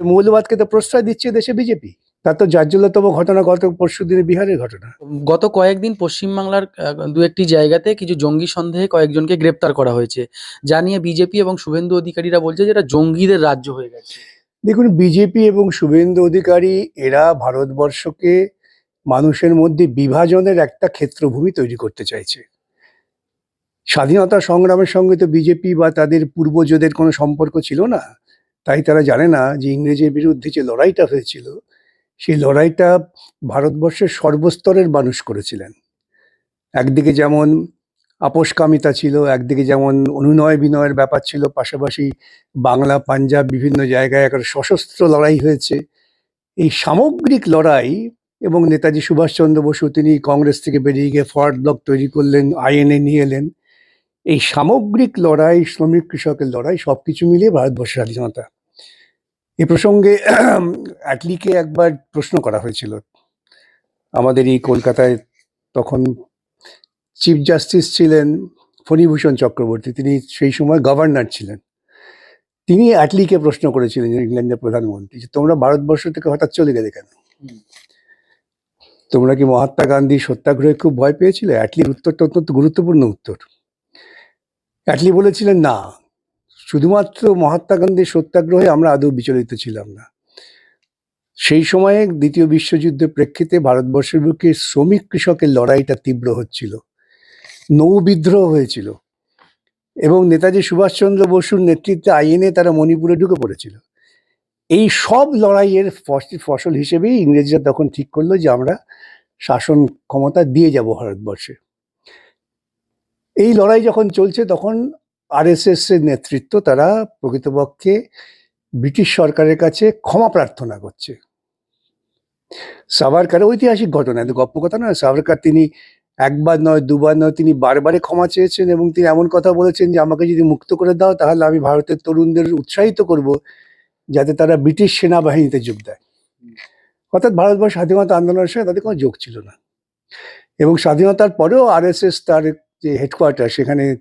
মৌলবাদকে তো প্রশ্রয় দিচ্ছে দেশে বিজেপি। তার তো জাজ্জল্যতম ঘটনা গত পরশু দিনে বিহারের ঘটনা। গত কয়েকদিন পশ্চিমবাংলার দু একটি জায়গাতে কিছু জঙ্গি সন্দেহে কয়েকজনকে গ্রেপ্তার করা হয়েছে। যা নিয়ে বিজেপি এবং শুভেন্দু অধিকারীরা বলছে যে এটা জঙ্গিদের রাজ্য হয়ে গেছে। দেখুন বিজেপি এবং শুভেন্দু অধিকারী এরা ভারতবর্ষকে মানুষের মধ্যে বিভাজনের একটা ক্ষেত্রভূমি তৈরি করতে চাইছে। স্বাধীনতা সংগ্রামের সঙ্গে তো বিজেপি বা তাদের পূর্বজদের কোনো সম্পর্ক ছিল না। তাই তারা জানে না যে ইংরেজের বিরুদ্ধে যে লড়াইটা হয়েছিল, সেই লড়াইটা ভারতবর্ষের সর্বস্তরের মানুষ করেছিলেন। একদিকে যেমন আপোষকামিতা ছিল, একদিকে যেমন অনুনয় বিনয়ের ব্যাপার ছিল, পাশাপাশি বাংলা, পাঞ্জাব বিভিন্ন জায়গায় একটা সশস্ত্র লড়াই হয়েছে। এই সামগ্রিক লড়াই এবং নেতাজি সুভাষচন্দ্র বসু, তিনি কংগ্রেস থেকে বেরিয়ে গিয়ে ফরওয়ার্ড ব্লক তৈরি করলেন, আইএনএ নিয়ে এলেন। এই সামগ্রিক লড়াই, শ্রমিক কৃষকের লড়াই সব কিছু মিলিয়ে ভারতবর্ষের স্বাধীনতা। এ প্রসঙ্গে অ্যাটলিকে একবার প্রশ্ন করা হয়েছিল। আমাদের এই কলকাতায় তখন চিফ জাস্টিস ছিলেন ফণীভূষণ চক্রবর্তী। তিনি সেই সময় গভর্নর ছিলেন। তিনি অ্যাটলিকে প্রশ্ন করেছিলেন ইংল্যান্ডের প্রধানমন্ত্রী যে তোমরা ভারতবর্ষ থেকে হঠাৎ চলে গেলে কেন? তোমরা কি মহাত্মা গান্ধী সত্যাগ্রহে খুব ভয় পেয়েছিলে? অ্যাটলির উত্তরটা অত্যন্ত গুরুত্বপূর্ণ উত্তর। অ্যাটলি বলেছিলেন না। শুধুমাত্র মহাত্মা গান্ধীর সত্যাগ্রহে আমরা আদৌ বিচলিত ছিলাম না। সেই সময়ে দ্বিতীয় বিশ্বযুদ্ধের প্রেক্ষিতে ভারতবর্ষের বুকে শ্রমিক কৃষকের লড়াইটা তীব্র হচ্ছিল, নৌ বিদ্রোহ হয়েছিল এবং নেতাজি সুভাষচন্দ্র বসুর নেতৃত্বে আইএনএ তারা মণিপুরে ঢুকে পড়েছিল। এই সব লড়াইয়ের ফসল হিসেবেই ইংরেজরা তখন ঠিক করল যে আমরা শাসন ক্ষমতা দিয়ে যাব ভারতবর্ষে। এই লড়াই যখন চলছে তখন আরএসএস এর নেতৃত্ব তারা প্রকৃতপক্ষে ব্রিটিশ সরকারের কাছে ক্ষমা প্রার্থনা করছে। সাভারকার ঐতিহাসিক ঘটনা, এত গপ্প কথা নয়, সাভারকার তিনি একবার নয়, দুবার নয়, তিনি বারবারে ক্ষমা চেয়েছেন এবং তিনি এমন কথা বলেছেন যে, আমাকে যদি মুক্ত করে দাও, তাহলে আমি ভারতের তরুণদের উৎসাহিত করব যাতে তারা ব্রিটিশ সেনাবাহিনীতে যোগ দেয়। অর্থাৎ ভারতবর্ষ স্বাধীনতা আন্দোলনের সঙ্গে তাদের কোনো যোগ ছিল না। এবং স্বাধীনতার পরেও আরএসএস তার যে হেডকোয়ার্টার সেখানে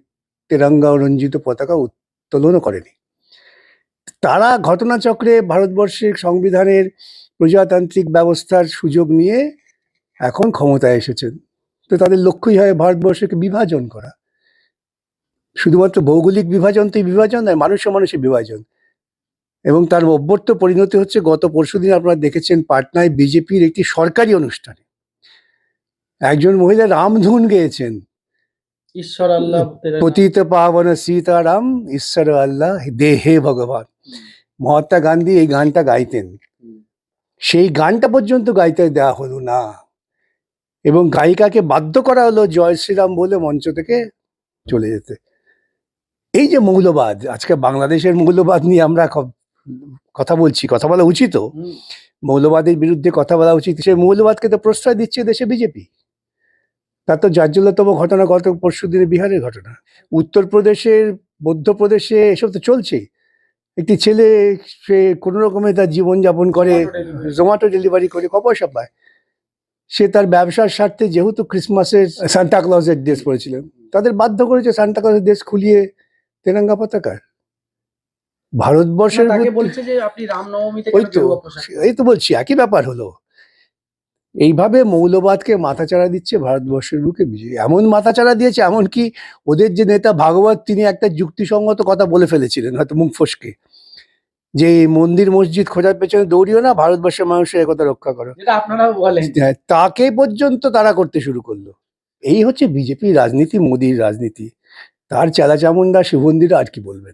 তেরঙ্গা রঞ্জিত পতাকা উত্তোলনও করেনি। তারা ঘটনাচক্রে ভারতবর্ষের সংবিধানের প্রজাতান্ত্রিক ব্যবস্থার সুযোগ নিয়ে এখন ক্ষমতায় এসেছেন। তো তাদের লক্ষ্যই হয় ভারতবর্ষকে বিভাজন করা। শুধুমাত্র ভৌগোলিক বিভাজন তো বিভাজন নয়, মানুষে মানুষের বিভাজন। এবং তার অভ্যর্থ পরিণতি হচ্ছে গত পরশুদিন আপনারা দেখেছেন পাটনায় বিজেপির একটি সরকারি অনুষ্ঠানে। একজন মহিলা রামধুন গেয়েছেন। ঈশ্বর আল্লাহ পতিত পাবন সীতারাম ঈশ্বর আল্লাহ দে হে ভগবান। মহাত্মা গান্ধী এই গানটা গাইতেন। সেই গানটা পর্যন্ত গাইতে দেওয়া হলো না। এবং গায়িকাকে বাধ্য করা হলো জয় শ্রীরাম বলে মঞ্চ থেকে চলে যেতে। এই যে মৌলবাদ আজকে বাংলাদেশের মৌলবাদ নিয়ে আমরা কথা বলছি কথা বলা উচিত মৌলবাদের বিরুদ্ধে কথা বলা উচিত। সেই মৌলবাদকে তো প্রশ্রয় দিচ্ছে দেশে বিজেপি। তার তো জাজ্জল্যতম ঘটনা গত পরশু দিনে বিহারের ঘটনা। উত্তরপ্রদেশের মধ্যপ্রদেশে এসব তো চলছেই। একটি ছেলে সে কোনো রকমে তার জীবনযাপন করে জোম্যাটো ডেলিভারি করে ক পয়সা পায়। সে তার ব্যবসার স্বার্থে যেহেতু ক্রিসমাসের সান্টা ক্লজের ড্রেস পরেছিলেন তাদের বাধ্য করেছে সান্টা ক্লজের ড্রেস খুলিয়ে তেরঙ্গা পতাকার। ভারতবর্ষের তাকে বলছে যে আপনি রামনবমীতে ওই তো এই তো বলছি একই ব্যাপার হলো। এইভাবে মৌলবাদকে মাথাচাড়া দিচ্ছে ভারতবর্ষের বুকে বিজেপি। এমন মাথাচাড়া দিয়েছে এমনকি ওদের যে নেতা ভাগবত তিনি একটা যুক্তিসঙ্গত কথা বলে ফেলেছিলেন হয়তো মুখ ফসকে। যে মন্দির মসজিদ খোঁজার পেছনে দৌড়িও না ভারতবর্ষের মানুষের একথা রক্ষা করো। যেটা আপনারাও বলেন। হ্যাঁ, তাকে পর্যন্ত তারা করতে শুরু করল। এই হচ্ছে বিজেপি রাজনীতি মোদির রাজনীতি। তার চেলা চামুন্ডা শুভন্দিরা আর কি বলবেন?